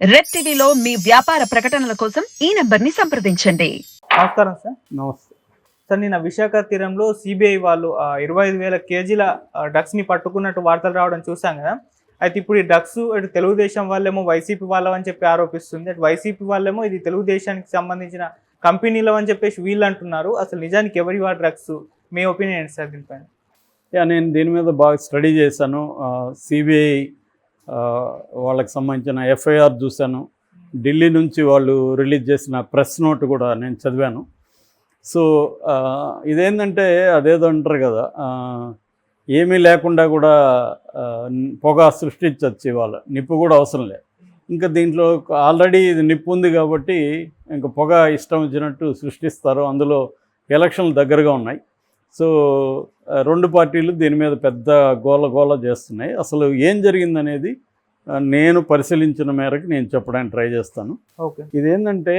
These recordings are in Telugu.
రెడ్ టీవీలో మీ వ్యాపార ప్రకటనల కోసం ఈ నంబర్ని సంప్రదించండి. నమస్కారం సార్. నమస్తే. సార్ నిన్న విశాఖ తీరంలో సిబిఐ వాళ్ళు ఆ, ఇరవై ఐదు వేల కేజీల డ్రగ్స్ని పట్టుకున్నట్టు వార్తలు రావడం చూసాం కదా. అయితే ఇప్పుడు ఈ డ్రగ్స్ అటు తెలుగుదేశం వాళ్ళేమో వైసీపీ వాళ్ళని చెప్పి ఆరోపిస్తుంది. అటు వైసీపీ వాళ్ళేమో ఇది తెలుగుదేశానికి సంబంధించిన కంపెనీలు అని చెప్పేసి వీళ్ళు అంటున్నారు. అసలు నిజానికి ఎవరి వా డ్రగ్స్? మీ ఒపీనియన్ ఏంటి సార్ దీనిపైన? యా నేను దీని మీద బాగా స్టడీ చేశాను. సిబిఐ వాళ్ళకి సంబంధించిన ఎఫ్ఐఆర్ చూశాను. ఢిల్లీ నుంచి వాళ్ళు రిలీజ్ చేసిన ప్రెస్ నోట్ కూడా నేను చదివాను. సో ఇదేంటంటే అదేదో అంటారు కదా ఏమీ లేకుండా కూడా పొగ సృష్టించవచ్చు ఇవాళ. నిప్పు కూడా అవసరం లేదు. ఇంకా దీంట్లో ఆల్రెడీ ఇది నిప్పు ఉంది కాబట్టి ఇంకా పొగ ఇష్టం వచ్చినట్టు సృష్టిస్తారు. అందులో ఎలక్షన్లు దగ్గరగా ఉన్నాయి. సో రెండు పార్టీలు దీని మీద పెద్ద గోల గోల చేస్తున్నాయి. అసలు ఏం జరిగిందనేది నేను పరిశీలించిన మేరకు నేను చెప్పడానికి ట్రై చేస్తాను. ఓకే. ఇదేంటంటే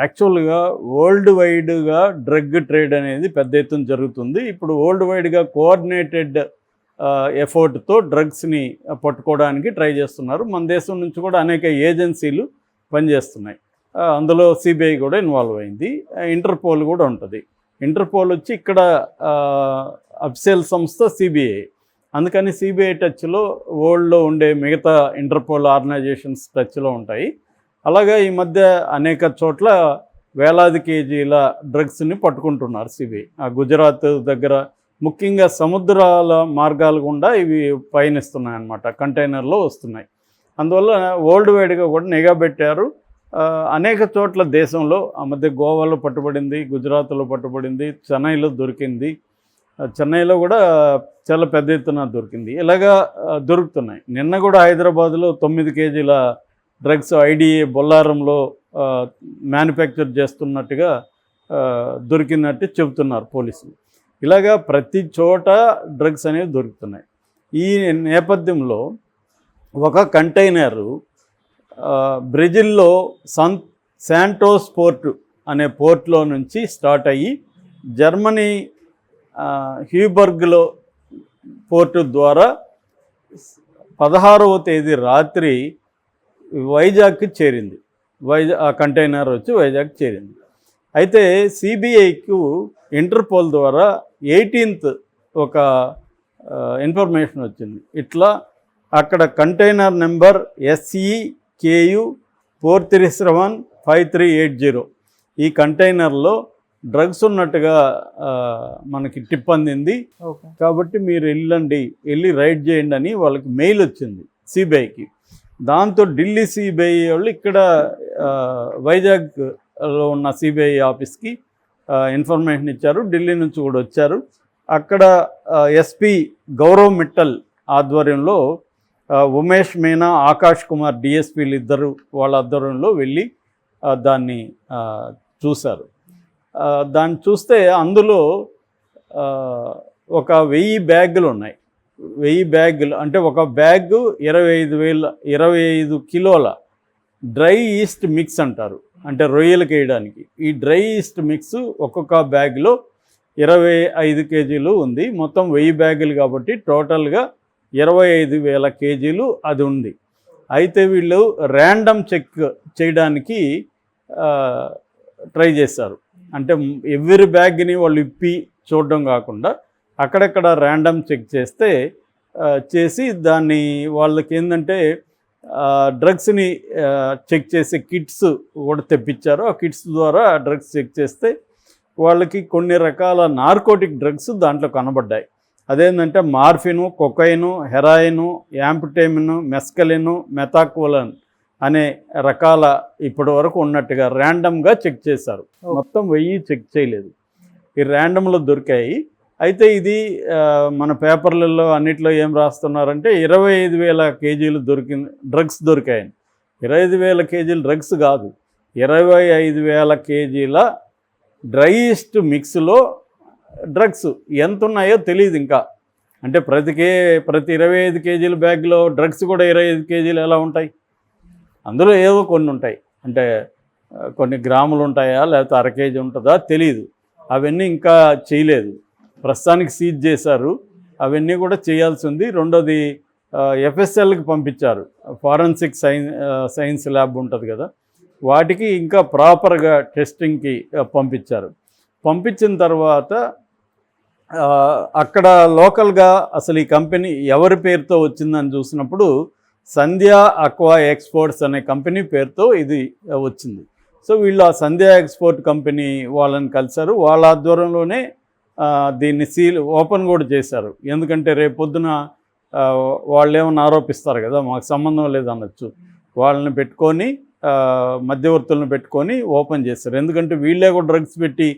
యాక్చువల్గా వరల్డ్ వైడ్గా డ్రగ్ ట్రేడ్ అనేది పెద్ద ఎత్తున జరుగుతుంది. ఇప్పుడు వరల్డ్ వైడ్గా కోఆర్డినేటెడ్ ఎఫర్ట్తో డ్రగ్స్ని పట్టుకోవడానికి ట్రై చేస్తున్నారు. మన దేశం నుంచి కూడా అనేక ఏజెన్సీలు పనిచేస్తున్నాయి. అందులో సిబిఐ కూడా ఇన్వాల్వ్ అయింది. ఇంటర్పోల్ కూడా ఉంటుంది. ఇంటర్పోల్ వచ్చి ఇక్కడ అఫ్సెల్ సంస్థ సిబిఐ. అందుకని సిబిఐ టచ్లో వరల్డ్లో ఉండే మిగతా ఇంటర్పోల్ ఆర్గనైజేషన్స్ టచ్లో ఉంటాయి. అలాగే ఈ మధ్య అనేక చోట్ల వేలాది కేజీల డ్రగ్స్ని పట్టుకుంటున్నారు సిబిఐ. ఆ గుజరాత్ దగ్గర ముఖ్యంగా సముద్రాల మార్గాలు గుండా ఇవి పయనిస్తున్నాయి అన్నమాట కంటైనర్లో వస్తున్నాయి. అందువల్ల వరల్డ్ వైడ్గా కూడా నిఘా పెట్టారు. అనేక చోట్ల దేశంలో ఆ మధ్య గోవాలో పట్టుబడింది గుజరాత్లో పట్టుబడింది చెన్నైలో దొరికింది. చెన్నైలో కూడా చాలా పెద్ద ఎత్తున దొరికింది. ఇలాగా దొరుకుతున్నాయి. నిన్న కూడా హైదరాబాద్లో తొమ్మిది కేజీల డ్రగ్స్ ఐడిఏ బొల్లారంలో మ్యానుఫ్యాక్చర్ చేస్తున్నట్టుగా దొరికినట్టు చెబుతున్నారు పోలీసులు. ఇలాగా ప్రతి చోట డ్రగ్స్ అనేవి దొరుకుతున్నాయి. ఈ నేపథ్యంలో ఒక కంటైనరు బ్రెజిల్లో సన్ శాంటోస్ పోర్ట్ అనే పోర్ట్లో నుంచి స్టార్ట్ అయ్యి జర్మనీ హ్యూబర్గ్లో పోర్టు ద్వారా పదహారవ తేదీ రాత్రి వైజాగ్కి చేరింది. వైజాగ్ ఆ కంటైనర్ వచ్చి వైజాగ్ చేరింది. అయితే సిబిఐకు ఇంటర్పోల్ ద్వారా ఎయిటీన్త్ ఒక ఇన్ఫర్మేషన్ వచ్చింది. ఇట్లా అక్కడ container number S E K U four three seven five three eight zero. ఈ కంటైనర్లో డ్రగ్స్ ఉన్నట్టుగా మనకి టిప్ అందింది. కాబట్టి మీరు వెళ్ళండి వెళ్ళి రైడ్ చేయండి అని వాళ్ళకి మెయిల్ వచ్చింది సిబిఐకి. దాంతో ఢిల్లీ సిబిఐ వాళ్ళు ఇక్కడ వైజాగ్లో ఉన్న సిబిఐ ఆఫీస్కి ఇన్ఫర్మేషన్ ఇచ్చారు. ఢిల్లీ నుంచి కూడా వచ్చారు. అక్కడ ఎస్పి గౌరవ్ మిట్టల్ ఆధ్వర్యంలో ఉమేష్ మీనా ఆకాష్ కుమార్ డిఎస్పీలు ఇద్దరు వాళ్ళ ఆధ్వర్యంలో వెళ్ళి దాన్ని చూశారు. దాన్ని చూస్తే అందులో ఒక వెయ్యి బ్యాగులు ఉన్నాయి. వెయ్యి బ్యాగులు అంటే ఒక బ్యాగ్ ఇరవై ఐదు వేల ఇరవై ఐదు కిలోల డ్రై ఈస్ట్ మిక్స్ అంటారు. అంటే రొయ్యలకు వేయడానికి. ఈ డ్రై ఈస్ట్ మిక్స్ ఒక్కొక్క బ్యాగ్లో ఇరవై ఐదు కేజీలు ఉంది. మొత్తం వెయ్యి బ్యాగులు కాబట్టి టోటల్గా ఇరవై ఐదు వేల కేజీలు అది ఉంది. అయితే వీళ్ళు ర్యాండమ్ చెక్ చేయడానికి ట్రై చేశారు. అంటే ఎవ్రీ బ్యాగ్ని వాళ్ళు ఇప్పి చూడడం కాకుండా అక్కడక్కడ ర్యాండమ్ చెక్ చేస్తే చేసి దాన్ని వాళ్ళకి ఏంటంటే డ్రగ్స్ని చెక్ చేసే కిట్స్ కూడా తెప్పించారు. ఆ కిట్స్ ద్వారా డ్రగ్స్ చెక్ చేస్తే వాళ్ళకి కొన్ని రకాల నార్కోటిక్ డ్రగ్స్ దాంట్లో కనబడ్డాయి. అదేంటంటే మార్ఫిను కొకైను హెరాయిను యాంపిటేమిను మెస్కలిను మెథాక్వలన్ అనే రకాల ఇప్పటి వరకు ఉన్నట్టుగా ర్యాండమ్గా చెక్ చేశారు. మొత్తం వెయ్యి చెక్ చేయలేదు. ఈ ర్యాండమ్లో దొరికాయి. అయితే ఇది మన పేపర్లలో అన్నిట్లో ఏం రాస్తున్నారంటే ఇరవై ఐదు వేల కేజీలు దొరికింది డ్రగ్స్ దొరికాయని ఇరవై ఐదు వేల కేజీలు డ్రగ్స్ కాదు. ఇరవై ఐదు వేల కేజీల డ్రైయెస్ట్ మిక్స్లో డ్రగ్స్ ఎంత ఉన్నాయో తెలియదు ఇంకా. అంటే ప్రతి కే ప్రతి ఇరవై ఐదు కేజీల బ్యాగ్లో డ్రగ్స్ కూడా ఇరవై ఐదు కేజీలు ఎలా ఉంటాయి? అందులో ఏవో కొన్ని ఉంటాయి. అంటే కొన్ని గ్రాములు ఉంటాయా లేకపోతే అర కేజీ ఉంటుందా తెలియదు అవన్నీ ఇంకా చేయలేదు. ప్రస్తుతానికి సీజ్ చేశారు. అవన్నీ కూడా చేయాల్సి ఉంది. రెండోది ఎఫ్ఎస్ఎల్కి పంపించారు. ఫారెన్సిక్ సైన్ సైన్స్ ల్యాబ్ ఉంటుంది కదా. వాటికి ఇంకా ప్రాపర్గా టెస్టింగ్కి పంపించారు. పంపించిన తర్వాత అక్కడ లోకల్గా అసలు ఈ కంపెనీ ఎవరి పేరుతో వచ్చిందని చూసినప్పుడు సంధ్య అక్వా ఎక్స్పోర్ట్స్ అనే కంపెనీ పేరుతో ఇది వచ్చింది. సో వీళ్ళు ఆ సంధ్య ఎక్స్పోర్ట్ కంపెనీ వాళ్ళని కలిశారు. వాళ్ళ ఆధ్వర్యంలోనే దీన్ని సీల్ ఓపెన్ కూడా చేశారు. ఎందుకంటే రేపు పొద్దున వాళ్ళు ఏమన్నా ఆరోపిస్తారు కదా మాకు సంబంధం లేదనొచ్చు. వాళ్ళని పెట్టుకొని మధ్యవర్తులను పెట్టుకొని ఓపెన్ చేస్తారు ఎందుకంటే వీళ్ళే కూడా డ్రగ్స్ పెట్టి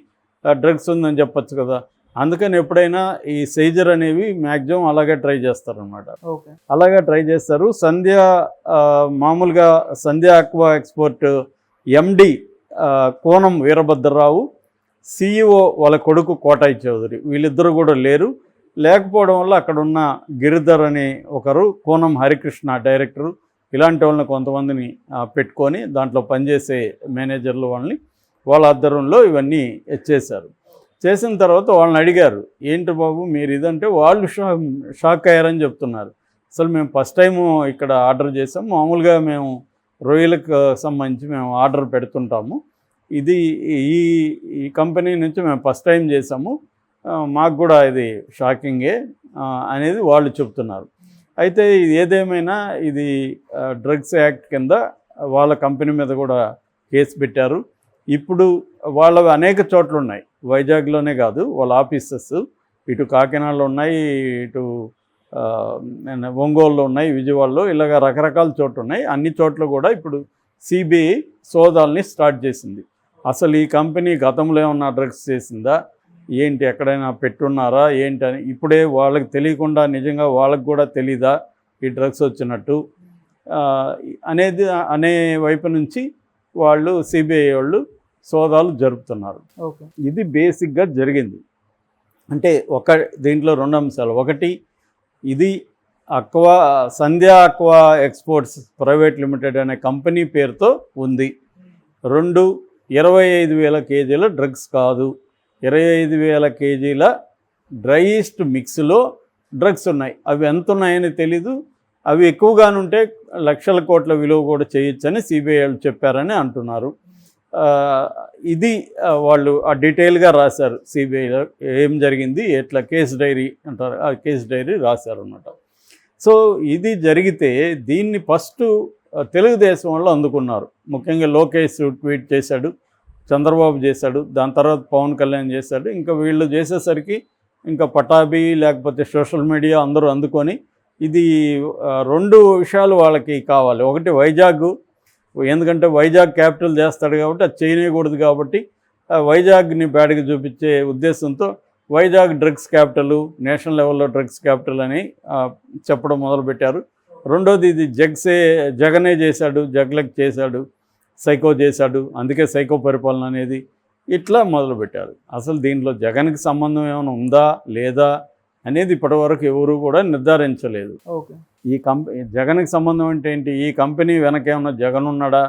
డ్రగ్స్ ఉందని చెప్పొచ్చు కదా. అందుకని ఎప్పుడైనా ఈ సైజర్ అనేవి మ్యాక్సిమం అలాగే ట్రై చేస్తారనమాట ఓకే. అలాగే ట్రై చేస్తారు. సంధ్య మామూలుగా Sandhya Aqua export MD Konam Veerabhadrarao CEO వాళ్ళ కొడుకు కోటాయి చౌదరి వీళ్ళిద్దరూ కూడా లేరు. లేకపోవడం వల్ల అక్కడ ఉన్న గిరిధర్ అని ఒకరు కోనం హరికృష్ణ డైరెక్టరు ఇలాంటి వాళ్ళని కొంతమందిని పెట్టుకొని దాంట్లో పనిచేసే మేనేజర్లు వాళ్ళని వాళ్ళ ఆధ్వర్యంలో ఇవన్నీ చేశారు. చేసిన తర్వాత వాళ్ళని అడిగారు ఏంటి బాబు మీరు ఇదంటే వాళ్ళు షా షాక్ అయ్యారని చెప్తున్నారు. అసలు మేము ఫస్ట్ టైము ఇక్కడ ఆర్డర్ చేసాం. మామూలుగా మేము రొయ్యలకు సంబంధించి మేము ఆర్డర్ పెడుతుంటాము. ఇది ఈ ఈ కంపెనీ నుంచి మేము ఫస్ట్ టైం చేసాము. మాకు కూడా ఇది షాకింగే అనేది వాళ్ళు చెప్తున్నారు. అయితే ఏదేమైనా ఇది డ్రగ్స్ యాక్ట్ కింద వాళ్ళ కంపెనీ మీద కూడా కేసు పెట్టారు. ఇప్పుడు వాళ్ళవి అనేక చోట్ల ఉన్నాయి. వైజాగ్లోనే కాదు వాళ్ళ ఆఫీసెస్ ఇటు కాకినాడలో ఉన్నాయి ఇటు ఒంగోలులో ఉన్నాయి విజయవాడలో ఇలాగ రకరకాల చోట్ల ఉన్నాయి. అన్ని చోట్ల కూడా ఇప్పుడు సిబిఐ సోదాల్ని స్టార్ట్ చేసింది. అసలు ఈ కంపెనీ గతంలో ఏమన్నా డ్రగ్స్ చేసిందా? ఏంటి ఎక్కడైనా పెట్టున్నారా? ఏంటి అని ఇప్పుడే వాళ్ళకి తెలియకుండా నిజంగా వాళ్ళకి కూడా తెలీదా ఈ డ్రగ్స్ వచ్చినట్టు? అనేది అనే వైపు నుంచి వాళ్ళు సిబిఐ వాళ్ళు సోదాలు జరుపుతున్నారు. ఇది బేసిక్గా జరిగింది. అంటే ఒక దీంట్లో రెండు అంశాలు. ఒకటి ఇది aqua Sandhya aqua exports private limited అనే కంపెనీ పేరుతో ఉంది. రెండు ఇరవై ఐదు వేల కేజీల డ్రగ్స్ కాదు. ఇరవై ఐదు వేల కేజీల డ్రైయెస్ట్ మిక్స్లో డ్రగ్స్ ఉన్నాయి. అవి ఎంత ఉన్నాయని తెలీదు. అవి ఎక్కువగానుంటే లక్షల కోట్ల విలువ కూడా చేయొచ్చని సిబిఐ వాళ్ళు చెప్పారని అంటున్నారు. ఇది వాళ్ళు ఆ డీటెయిల్గా రాశారు సిబిఐలో ఏం జరిగింది ఎట్లా కేసు డైరీ అంటారు ఆ కేసు డైరీ రాశారు అన్నమాట సో ఇది జరిగితే దీన్ని ఫస్ట్ తెలుగుదేశం వాళ్ళు అందుకున్నారు. ముఖ్యంగా లోకేష్ ట్వీట్ చేశాడు చంద్రబాబు చేశాడు దాని తర్వాత పవన్ కళ్యాణ్ చేశాడు ఇంకా వీళ్ళు చేసేసరికి ఇంకా పటాబీ లేకపోతే సోషల్ మీడియా అందరూ అందుకొని ఇది రెండు విషయాలు వాళ్ళకి కావాలి. ఒకటి వైజాగ్ ఎందుకంటే వైజాగ్ క్యాపిటల్ చేస్తాడు కాబట్టి అది చేయనేయకూడదు కాబట్టి ఆ వైజాగ్ని బ్యాడ్గా చూపించే ఉద్దేశంతో వైజాగ్ డ్రగ్స్ క్యాపిటల్ నేషనల్ లెవెల్లో డ్రగ్స్ క్యాపిటల్ అని చెప్పడం మొదలుపెట్టారు. రెండోది ఇది జగ్సే జగనే చేశాడు జగ్లక్ చేశాడు సైకో చేశాడు అందుకే సైకో పరిపాలన అనేది ఇట్లా మొదలుపెట్టారు. అసలు దీంట్లో జగన్కి సంబంధం ఏమైనా ఉందా లేదా? అనేది ఇప్పటివరకు ఎవరు కూడా నిర్ధారించలేదు. ఓకే. ఈ కంపెనీ జగన్కి సంబంధం అంటే ఏంటి? ఈ కంపెనీ వెనక ఏమన్నా జగన్ ఉన్నాడా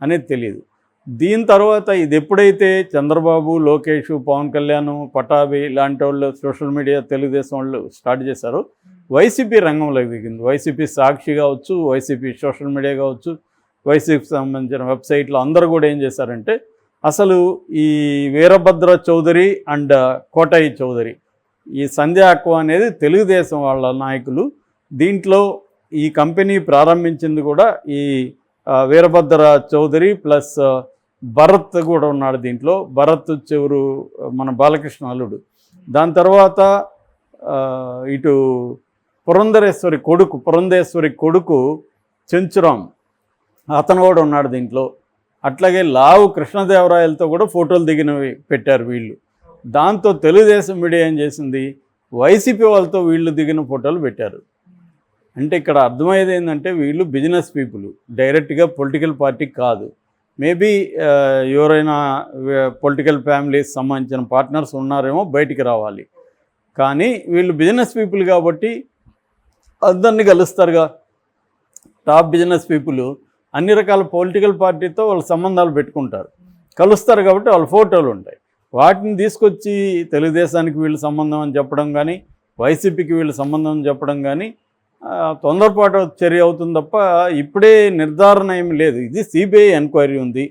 అనేది తెలియదు దీని తర్వాత ఇది ఎప్పుడైతే చంద్రబాబు లోకేష్ పవన్ కళ్యాణ్ పటాభి ఇలాంటి వాళ్ళు సోషల్ మీడియా తెలుగుదేశం వాళ్ళు స్టార్ట్ చేశారో వైసీపీ రంగంలోకి దిగింది. వైసీపీ సాక్షి కావచ్చు వైసీపీ సోషల్ మీడియా కావచ్చు వైసీపీకి సంబంధించిన వెబ్సైట్లు అందరూ కూడా ఏం చేశారంటే అసలు ఈ వీరభద్ర చౌదరి అండ్ కోటాయి చౌదరి ఈ సంధ్య అక్వ అనేది తెలుగుదేశం వాళ్ళ నాయకులు. దీంట్లో ఈ కంపెనీ ప్రారంభించింది కూడా ఈ వీరభద్ర చౌదరి ప్లస్ భరత్ కూడా ఉన్నాడు దీంట్లో. భరత్ చెవురు మన బాలకృష్ణ అల్లుడు. దాని తర్వాత ఇటు పురంధరేశ్వరి కొడుకు పురంధేశ్వరి కొడుకు చెంచురాం. అతను కూడా ఉన్నాడు దీంట్లో. అట్లాగే లావు కృష్ణదేవరాయలతో కూడా ఫోటోలు దిగినవి పెట్టారు వీళ్ళు. దాంతో తెలుగుదేశం మీడియా ఏం చేసింది? వైసీపీ వాళ్ళతో వీళ్ళు దిగిన ఫోటోలు పెట్టారు. అంటే ఇక్కడ అర్థమయ్యేది ఏంటంటే వీళ్ళు బిజినెస్ పీపుల్ డైరెక్ట్గా పొలిటికల్ పార్టీ కాదు. మేబీ ఎవరైనా పొలిటికల్ ఫ్యామిలీస్ సంబంధించిన పార్ట్నర్స్ ఉన్నారేమో బయటికి రావాలి. కానీ వీళ్ళు బిజినెస్ పీపుల్ కాబట్టి అందరినీ కలుస్తారుగా టాప్ బిజినెస్ పీపుల్ అన్ని రకాల పొలిటికల్ పార్టీతో వాళ్ళ సంబంధాలు పెట్టుకుంటారు. కలుస్తారు కాబట్టి వాళ్ళ ఫోటోలు ఉంటాయి. వాటిని తీసుకొచ్చి తెలుగుదేశానికి వీళ్ళు సంబంధం అని చెప్పడం కానీ వైసీపీకి వీళ్ళు సంబంధం అని చెప్పడం కానీ తొందరపాటు చర్య అవుతుంది తప్ప ఇప్పుడే నిర్ధారణ ఏమి లేదు. ఇది సిబిఐ ఎంక్వైరీ ఉంది.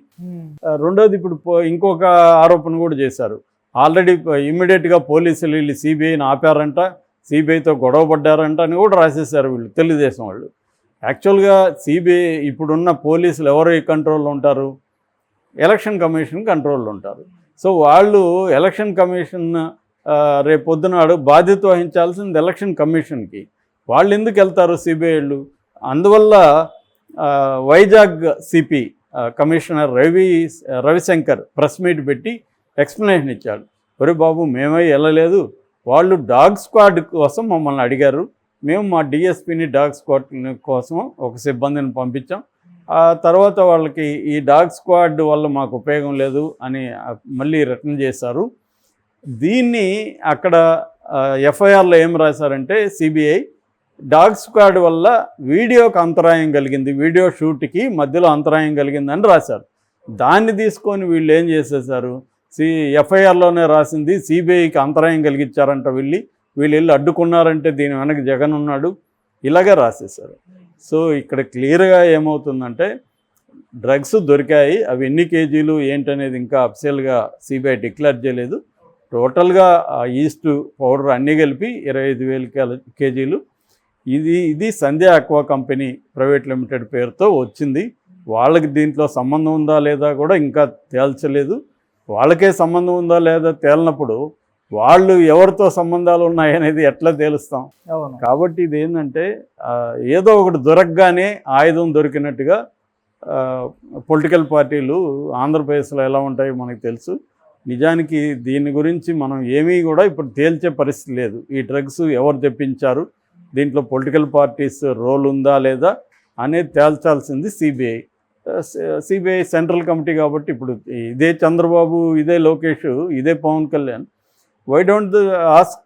రెండోది ఇప్పుడు ఇంకొక ఆరోపణ కూడా చేశారు. ఆల్రెడీ ఇమ్మీడియట్గా పోలీసులు వీళ్ళు సిబిఐని ఆపారంట సిబిఐతో గొడవ పడ్డారంట అని కూడా రాసేసారు వీళ్ళు తెలుగుదేశం వాళ్ళు. యాక్చువల్గా సిబిఐ ఇప్పుడున్న పోలీసులు ఎవరు కంట్రోల్లో ఉంటారు? ఎలక్షన్ కమిషన్ కంట్రోల్లో ఉంటారు. సో వాళ్ళు ఎలక్షన్ కమిషన్ రేపొద్దునాడు రేపు పొద్దునాడు బాధ్యత వహించాల్సింది ఎలక్షన్ కమిషన్కి. వాళ్ళు ఎందుకు వెళ్తారు సిబిఐళ్ళు అందువల్ల Vizag CP commissioner Ravi Ravishankar press meet పెట్టి ఎక్స్ప్లెనేషన్ ఇచ్చాడు. ఒరే బాబు మేమై వెళ్ళలేదు. వాళ్ళు డాగ్ స్క్వాడ్ కోసం మమ్మల్ని అడిగారు. మేము మా డిఎస్పిని డాగ్ స్క్వాడ్ కోసం ఒక సిబ్బందిని పంపించాం. ఆ తర్వాత వాళ్ళకి ఈ డాగ్ స్క్వాడ్ వల్ల మాకు ఉపయోగం లేదు అని మళ్ళీ రిటర్న్ చేశారు. దీన్ని అక్కడ ఎఫ్ఐఆర్లో ఏం రాశారంటే సిబిఐ డాగ్ స్క్వాడ్ వల్ల వీడియోకి అంతరాయం కలిగింది వీడియో షూట్కి మధ్యలో అంతరాయం కలిగిందని రాశారు. దాన్ని తీసుకొని వీళ్ళు ఏం చేసేసారు సి ఎఫ్ఐఆర్లోనే రాసింది సిబిఐకి అంతరాయం కలిగించారంట వెళ్ళి. వీళ్ళు వెళ్ళి అడ్డుకున్నారంటే దీని వెనక జగన్ ఉన్నాడు. ఇలాగే రాసేసారు సో ఇక్కడ క్లియర్గా ఏమవుతుందంటే డ్రగ్స్ దొరికాయి అవి ఎన్ని కేజీలు ఏంటనేది ఇంకా అఫిషియల్గా సిబిఐ డిక్లేర్ చేయలేదు. టోటల్గా ఆ ఈస్ట్ పౌడర్ అన్నీ కలిపి ఇరవై ఐదు వేల కేజీలు. ఇది ఇది Sandhya aqua company private limited పేరుతో వచ్చింది. వాళ్ళకి దీంట్లో సంబంధం ఉందా లేదా కూడా ఇంకా తేల్చలేదు. వాళ్ళకే సంబంధం ఉందా లేదా తేలినప్పుడు వాళ్ళు ఎవరితో సంబంధాలు ఉన్నాయనేది ఎట్లా తేలుస్తాం? కాబట్టి ఇది ఏంటంటే ఏదో ఒకటి దొరకగానే ఆయుధం దొరికినట్టుగా పొలిటికల్ పార్టీలు ఆంధ్రప్రదేశ్లో ఎలా ఉంటాయో మనకు తెలుసు. నిజానికి దీని గురించి మనం ఏమీ కూడా ఇప్పుడు తేల్చే పరిస్థితి లేదు. ఈ డ్రగ్స్ ఎవరు తెప్పించారు? దీంట్లో పొలిటికల్ పార్టీస్ రోల్ ఉందా లేదా అనేది తేల్చాల్సింది సిబిఐ. సిబిఐ సెంట్రల్ కమిటీ కాబట్టి ఇప్పుడు ఇదే చంద్రబాబు ఇదే లోకేష్ ఇదే Pawan Kalyan why don't ask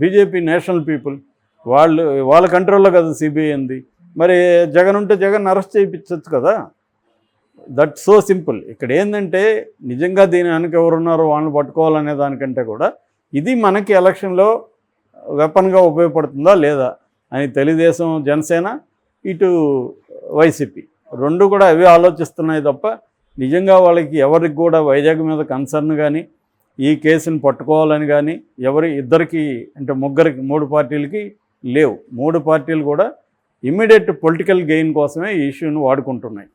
BJP national people వాళ్ళు వాళ్ళ కంట్రోల్లో కదా సిబిఐ ఉంది. మరి జగన్ ఉంటే జగన్ అరెస్ట్ చేయించవచ్చు కదా? దట్ సో సింపుల్ ఇక్కడ ఏంటంటే నిజంగా దీని వెనక ఎవరున్నారో వాళ్ళని పట్టుకోవాలనే దానికంటే కూడా ఇది మనకి ఎలక్షన్లో వెపన్గా ఉపయోగపడుతుందా లేదా అని తెలుగుదేశం జనసేన ఇటు వైసీపీ రెండు కూడా అవి ఆలోచిస్తున్నాయి తప్ప నిజంగా వాళ్ళకి ఎవరికి కూడా వైజాగ్ మీద కన్సర్న్ కానీ ఈ కేసుని పట్టుకోవాలని కానీ ఎవరి ఇద్దరికి అంటే ముగ్గురికి మూడు పార్టీలకి లేవు. మూడు పార్టీలు కూడా ఇమ్మీడియట్ పొలిటికల్ గెయిన్ కోసమే ఈ ఇష్యూని వాడుకుంటున్నాయి.